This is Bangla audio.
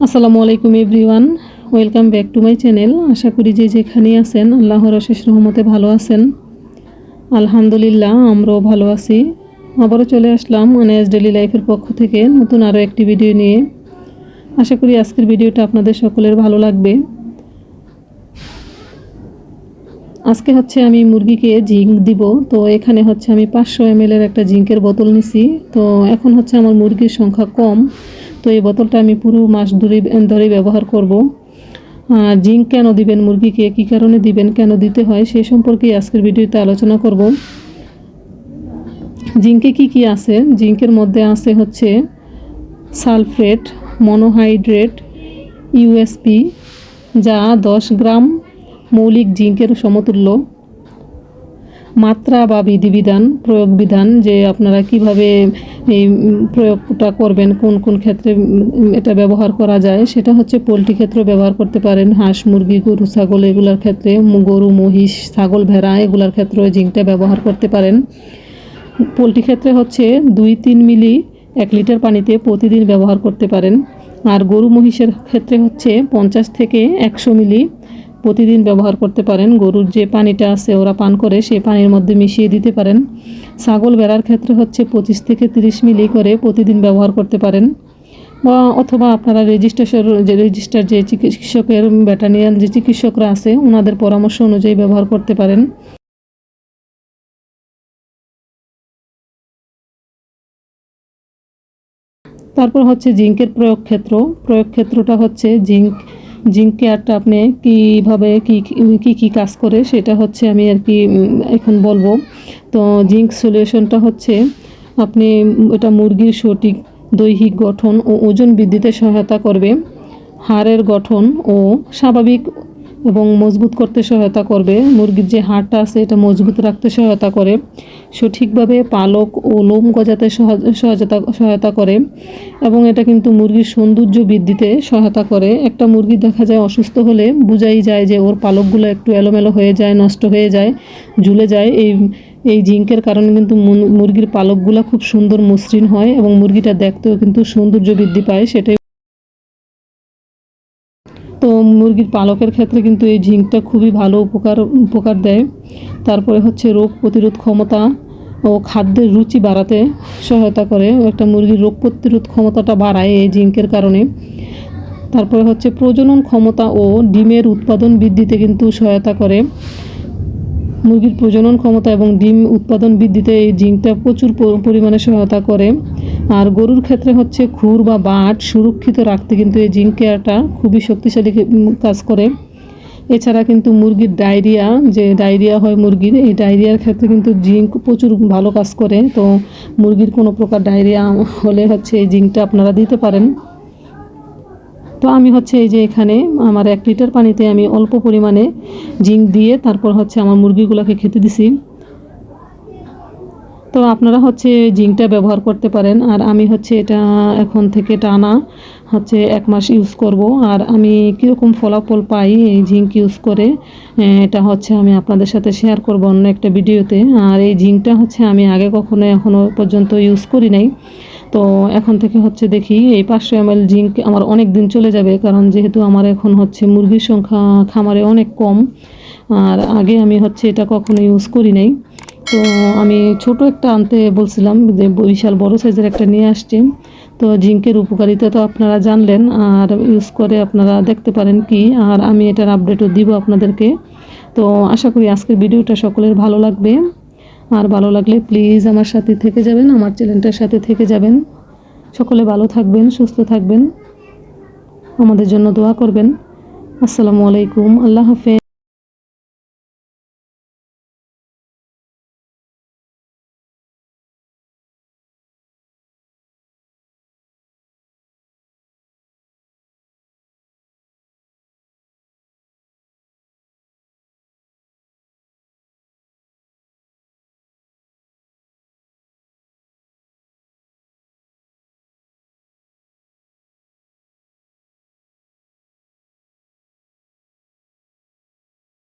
আসসালামু আলাইকুম everyone, welcome back to my channel. আশা করি যে যেখানে আছেন, আল্লাহর অশেষ রহমতে ভালো আছেন। আলহামদুলিল্লাহ, আমরাও ভালো আছি। আবারও চলে আসলাম অনেস ডেলি লাইফের পক্ষ থেকে নতুন আরও একটি ভিডিও নিয়ে। আশা করি আজকের ভিডিওটা আপনাদের সকলের ভালো লাগবে। আজকে হচ্ছে আমি মুরগিকে জিঙ্ক দিব। তো এখানে হচ্ছে আমি পাঁচশো এম একটা জিঙ্কের বোতল নিছি। তো এখন হচ্ছে আমার মুরগির সংখ্যা কম। তো এই বোতলটা আমি পুরো মাস ধরে ধরে ব্যবহার করব। জিঙ্ক কেন দিবেন মুরগিকে? কী কারণে দিবেন? কেন দিতে হয়? সে সম্পর্কে আজকের ভিডিওতে আলোচনা করব। জিঙ্কে কি কি আছে? জিঙ্কের মধ্যে আছে হচ্ছে সালফেট, মনোহাইড্রেট ইউএসপি যা দশ গ্রাম মৌলিক জিঙ্কের সমতুল্য। মাত্রা বা বিধিবিধান প্রয়োগ বিধান যে আপনারা কীভাবে এই প্রয়োগটা করবেন, কোন কোন ক্ষেত্রে এটা ব্যবহার করা যায়, সেটা হচ্ছে পোলট্রি ক্ষেত্রে ব্যবহার করতে পারেন। হাঁস, মুরগি, গরু, ছাগল এগুলোর ক্ষেত্রে, গরু, মহিষ, ছাগল, ভেড়া এগুলোর ক্ষেত্রে জিঙ্কটা ব্যবহার করতে পারেন। পোলট্রি ক্ষেত্রে হচ্ছে দুই তিন মিলি এক লিটার পানিতে প্রতিদিন ব্যবহার করতে পারেন। আর গরু, মহিষের ক্ষেত্রে হচ্ছে পঞ্চাশ থেকে একশো মিলি প্রতিদিন ব্যবহার করতে পারেন। গরুর যে পানিটা আছে ওরা পান করে সেই পানির মধ্যে মিশিয়ে দিতে পারেন। ছাগল বেড়ার ক্ষেত্রে হচ্ছে পঁচিশ থেকে তিরিশ মিলি করে প্রতিদিন ব্যবহার করতে পারেন। বা অথবা আপনারা রেজিস্ট্রেশন, যে রেজিস্টার যে চিকিৎসকের ব্যাটানিয়ান যে চিকিৎসকরা আছে ওনাদের পরামর্শ অনুযায়ী ব্যবহার করতে পারেন। তারপর হচ্ছে জিঙ্কের প্রয়োগ ক্ষেত্র। প্রয়োগ ক্ষেত্রটা হচ্ছে জিঙ্ক জিঙ্ক কেয়ারটা আপনি কীভাবে, কী কী কী কাজ করে সেটা হচ্ছে আমি আর কি এখন বলব। তো জিঙ্ক সলিউশনটা হচ্ছে আপনি এটা মুরগির সঠিক দৈহিক গঠন ও ওজন বৃদ্ধিতে সহায়তা করবে। হাড়ের গঠন ও স্বাভাবিক এবং মজবুত করতে সহায়তা করবে। মুরগির যে হাড়টা আছে, এটা মজবুত রাখতে সহায়তা করে। সঠিকভাবে পালক ও লোম গজাতে সহায়তা সহায়তা করে এবং এটা কিন্তু মুরগির সৌন্দর্য বৃদ্ধিতে সহায়তা করে। একটা মুরগি দেখা যায় অসুস্থ হলে বুঝাই যায় যে ওর পালকগুলো একটু এলোমেলো হয়ে যায়, নষ্ট হয়ে যায়, ঝুলে যায়। এই এই জিঙ্কের কারণে কিন্তু মুরগির পালকগুলো খুব সুন্দর মসৃণ হয় এবং মুরগিটা দেখতেও কিন্তু সৌন্দর্য বৃদ্ধি পায়। সেটাই তো মুরগির পালকের ক্ষেত্রে কিন্তু এই ঝিঙ্কটা খুবই ভালো উপকার উপকার দেয়। তারপরে হচ্ছে রোগ প্রতিরোধ ক্ষমতা ও খাদ্যের রুচি বাড়াতে সহায়তা করে। একটা মুরগির রোগ প্রতিরোধ ক্ষমতাটা বাড়ায় এই জিঙ্কের কারণে। তারপরে হচ্ছে প্রজনন ক্ষমতা ও ডিমের উৎপাদন বৃদ্ধিতে কিন্তু সহায়তা করে। মুরগির প্রজনন ক্ষমতা এবং ডিম উৎপাদন বৃদ্ধিতে এই জিঙ্কটা প্রচুর পরিমাণে সহায়তা করে। গরুর ক্ষেত্রে হচ্ছে খুর বা বাট সুরক্ষিত রাখতে কিন্তু এই জিঙ্ক কেয়ারটা খুবই শক্তিশালী কাজ করে। এছাড়া কিন্তু মুরগির ডায়রিয়া, যে ডায়রিয়া হয় মুরগির, এই ডায়রিয়ার ক্ষেত্রে কিন্তু জিঙ্ক প্রচুর ভালো কাজ করে। তো মুরগির কোনো প্রকার ডায়রিয়া হলে হচ্ছে এই জিঙ্কটা আপনারা দিতে পারেন। তো আমি হচ্ছে এই যে এখানে আমার এক লিটার পানিতে আমি অল্প পরিমাণে জিঙ্ক দিয়ে তারপর হচ্ছে আমার মুরগিগুলোকে খেতে দিছি। তো আপনারা হচ্ছে জিঙ্কটা ব্যবহার করতে পারেন। আর আমি হচ্ছে এটা এখন থেকে টানা হচ্ছে এক মাস ইউজ করব। আর আমি কীরকম ফলাফল পাই এই জিঙ্ক ইউজ করে এটা হচ্ছে আমি আপনাদের সাথে শেয়ার করব অন্য একটা ভিডিওতে। আর এই জিঙ্কটা হচ্ছে আমি আগে কখনো এখনও পর্যন্ত ইউজ করি নাই। তো এখন থেকে হচ্ছে দেখি, এই পাঁচশো এম জিঙ্ক আমার অনেক দিন চলে যাবে, কারণ যেহেতু আমার এখন হচ্ছে মুরগির সংখ্যা খামারে অনেক কম। আর আগে আমি হচ্ছে এটা কখনো ইউজ করি নাই। তো আমি ছোট একটা আনতে বলছিলাম যে বিশাল বড় সাইজের একটা নিয়ে আসছি। তো জিঙ্কের উপকারিতা তো আপনারা জানলেন, আর ইউজ করে আপনারা দেখতে পারেন কি, আর আমি এটার আপডেটও দিব আপনাদেরকে। তো আশা করি আজকের ভিডিওটা সকলের ভালো লাগবে। আর ভালো লাগলে প্লিজ আমার সাথে থেকে যাবেন, আমার চ্যানেলটার সাথে থেকে যাবেন। সকলে ভালো থাকবেন, সুস্থ থাকবেন। আমাদের জন্য দোয়া করবেন। আসসালামু আলাইকুম, আল্লাহ হাফেজ।